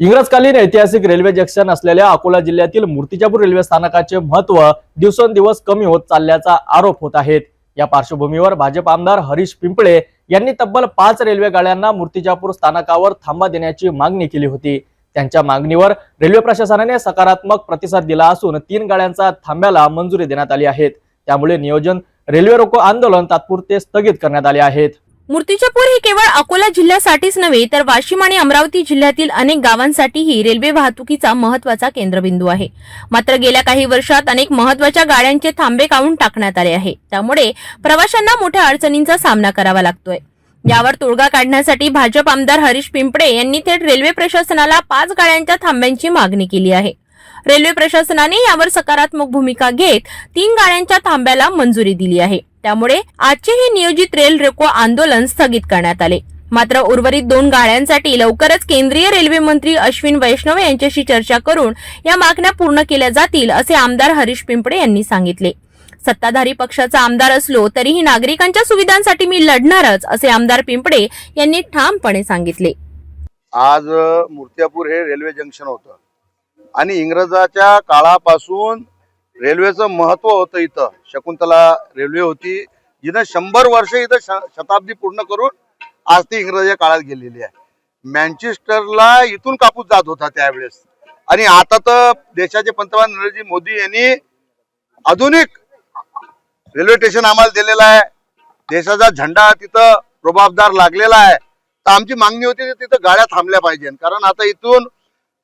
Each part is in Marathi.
इंग्रजकालीन ऐतिहासिक रेल्वे जंक्शन असलेल्या अकोला जिल्ह्यातील मूर्तिजापूर रेल्वे स्थानकाचे महत्त्व दिवसेंदिवस कमी होत चालल्याचा आरोप होत आहेत. या पार्श्वभूमीवर भाजप आमदार हरीश पिंपळे यांनी तब्बल पाच रेल्वे गाड्यांना मूर्तिजापूर स्थानकावर थांबा देण्याची मागणी केली होती. त्यांच्या मागणीवर रेल्वे प्रशासनाने सकारात्मक प्रतिसाद दिला असून तीन गाड्यांचा थांब्याला मंजुरी देण्यात आली आहे. त्यामुळे नियोजन रेल्वे रोको आंदोलन तात्पुरते स्थगित करण्यात आले आहेत मूर्तिजापूर हे केवळ अकोला जिल्ह्यासाठीच नव्हे तर वाशिम आणि अमरावती जिल्ह्यातील अनेक गावांसाठीही रेल्वे वाहतुकीचा महत्त्वाचा केंद्रबिंदू आहे. मात्र गेल्या काही वर्षात अनेक महत्त्वाच्या गाड्यांचे थांबे काढून टाकण्यात आले आहे. त्यामुळे प्रवाशांना मोठ्या अडचणींचा सामना करावा लागतोय. यावर तोडगा काढण्यासाठी भाजप आमदार हरीश पिंपळे यांनी थेट रेल्वे प्रशासनाला पाच गाड्यांच्या थांब्यांची मागणी केली आहे. रेल्वे प्रशासनाने यावर सकारात्मक भूमिका घेत तीन गाड्यांच्या थांब्याला मंजुरी दिली आहे. त्यामुळे आजचे हे नियोजित रेल रोको आंदोलन स्थगित करण्यात आले. मात्र उर्वरित दोन गाड्यांसाठी लवकरच केंद्रीय रेल्वे मंत्री अश्विन वैष्णव यांच्याशी चर्चा करून या मागण्या पूर्ण केल्या जातील असे आमदार हरीश पिंपळे यांनी सांगितले. सत्ताधारी पक्षाचा आमदार असलो तरीही नागरिकांच्या सुविधांसाठी मी लढणारच असे आमदार पिंपळे यांनी ठामपणे सांगितले. आज मुर्त्यापूर हे रेल्वे जंक्शन होतं. आणि इंग्रजाच्या काळापासून रेल्वेचं महत्त्व होतं इथं. शकुंतला रेल्वे होती. जिनं शंभर वर्ष इथं श- शताब्दी पूर्ण करून आज ती इंग्रजाच्या काळात गेलेली आहे. मॅन्चेस्टरला इथून कापूस जात होता त्यावेळेस. आणि आता तर देशाचे पंतप्रधान नरेंद्र मोदी यांनी आधुनिक रेल्वे स्टेशन आम्हाला दिलेलं आहे. देशाचा झेंडा तिथं प्रभावदार लागलेला आहे. तर आमची मागणी होती तिथं गाड्या थांबल्या पाहिजे कारण आता इथून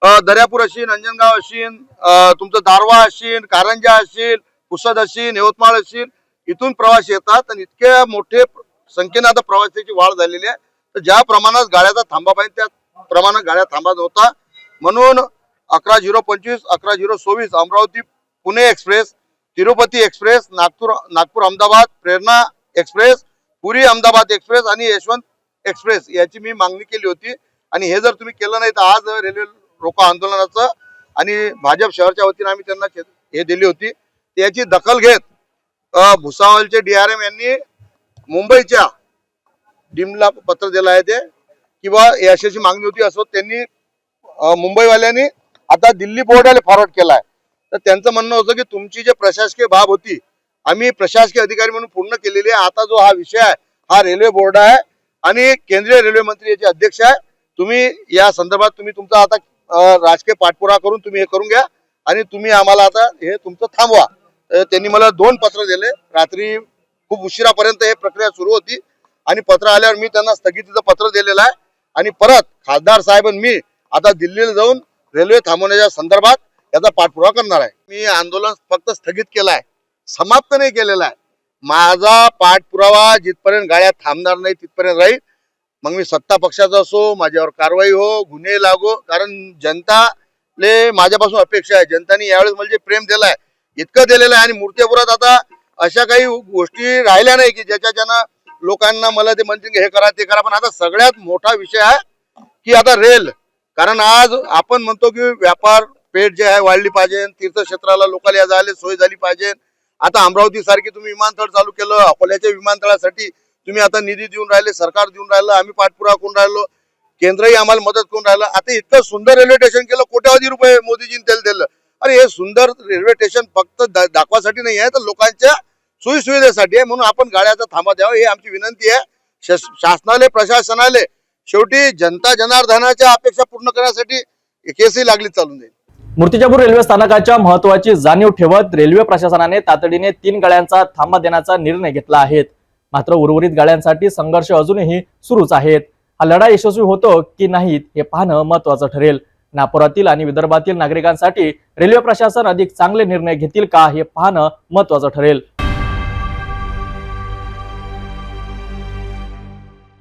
दर्यापूर असेल अंजनगाव असेल तुमचं दारवा असेल कारंजा असेल पुसद असेल यवतमाळ असेल इथून प्रवास येतात आणि इतक्या मोठे संख्येने आता प्रवासाची वाढ झालेली आहे. तर ज्या प्रमाणात गाड्याचा थांबा पाहिजे त्या प्रमाणात गाड्या थांबा नव्हता. म्हणून अकरा झिरो पंचवीस अकरा झिरो सव्वीस Amravati Pune express Tirupati express Nagpur Nagpur Ahmedabad Prerana express Puri Ahmedabad express आणि यशवंत एक्सप्रेस याची मी मागणी केली होती. आणि हे जर तुम्ही केलं नाही तर आज रेल्वे रोको आंदोलनाचं आणि भाजप शहरच्या वतीने आम्ही त्यांना हे दिली होती. याची दखल घेत भुसावलचे डीआरएम यांनी मुंबईच्या डीमला पत्र दिलं आहे ते किंवा अशाची मागणी होती असं त्यांनी मुंबईवाल्यांनी आता दिल्ली बोर्डाला फॉरवर्ड केला आहे तर त्यांचं म्हणणं होतं की तुमची जे प्रशासकीय बाब होती आम्ही प्रशासकीय अधिकारी म्हणून पूर्ण केलेली आहे. आता जो हा विषय आहे हा रेल्वे बोर्ड आहे आणि केंद्रीय रेल्वे मंत्री याचे अध्यक्ष आहे. तुम्ही या संदर्भात तुम्ही तुमचा आता राजकीय पाठपुरा करून तुम्ही हे करून घ्या. आणि तुम्ही आम्हाला आता हे तुमचं थांबवा. त्यांनी मला दोन पत्र दिले. रात्री खूप उशिरापर्यंत हे प्रक्रिया सुरू होती. आणि पत्र आल्यावर मी त्यांना स्थगितीचं पत्र दिलेलं आहे. आणि परत खासदार साहेब मी आता दिल्लीला जाऊन रेल्वे थांबवण्याच्या संदर्भात याचा पाठपुरावा करणार आहे. मी आंदोलन फक्त स्थगित केलं आहे. समाप्त नाही केलेलं आहे. माझा पाठपुरावा जिथपर्यंत गाड्या थांबणार नाही तिथपर्यंत राहील. मग मी सत्ता पक्षाचा असो माझ्यावर कारवाई हो गुन्हे लागो कारण जनताले माझ्यापासून अपेक्षा आहे. जनताने यावेळेस मला जे प्रेम दिलंय इतकं दिलेलं आहे. आणि मूर्तीपुरात आता अशा काही गोष्टी राहिल्या नाही की ज्याच्यानं लोकांना मला ते म्हणतील की हे करा ते करा. पण आता सगळ्यात मोठा विषय आहे की आता रेल. कारण आज आपण म्हणतो की व्यापार पेठ जे आहे वाढली पाहिजे तीर्थक्षेत्राला लोकांना या जायला सोय झाली पाहिजे. आता अमरावती सारखी तुम्ही विमानतळ चालू केलं अकोल्याच्या विमानतळासाठी तुम्ही आता निधी देऊन राहिले सरकार देऊन राहिलं आम्ही पाठपुरावा करून राहिलो केंद्रही आम्हाला मदत करून राहिलं. आता इतकं सुंदर रेल्वे स्टेशन केलं कोट्यावधी रुपये मोदीजींनी त्याला दिलं. अरे हे सुंदर रेल्वे स्टेशन फक्त दाखवासाठी नाही आहे तर लोकांच्या सोयीसुविधेसाठी आहे. म्हणून आपण गाड्याचा थांबा द्यावा ही आमची विनंती आहे. शासनाले प्रशासनाले शेवटी जनता जनार्दनाच्या अपेक्षा पूर्ण करण्यासाठी केसही लागली चालून जाईल. मूर्तिजापूर रेल्वे स्थानकाच्या महत्वाची जाणीव ठेवत रेल्वे प्रशासनाने तातडीने तीन गाड्यांचा थांबा देण्याचा निर्णय घेतला आहे. मात्र उर्वरित गाड्यांसाठी संघर्ष अजूनही सुरूच आहेत. हा लढा यशस्वी होतो की नाही हे पाहणं महत्वाचं ठरेल. नागपुरातील आणि विदर्भातील नागरिकांसाठी रेल्वे प्रशासन अधिक चांगले निर्णय घेतील का हे पाहणं महत्वाचं ठरेल.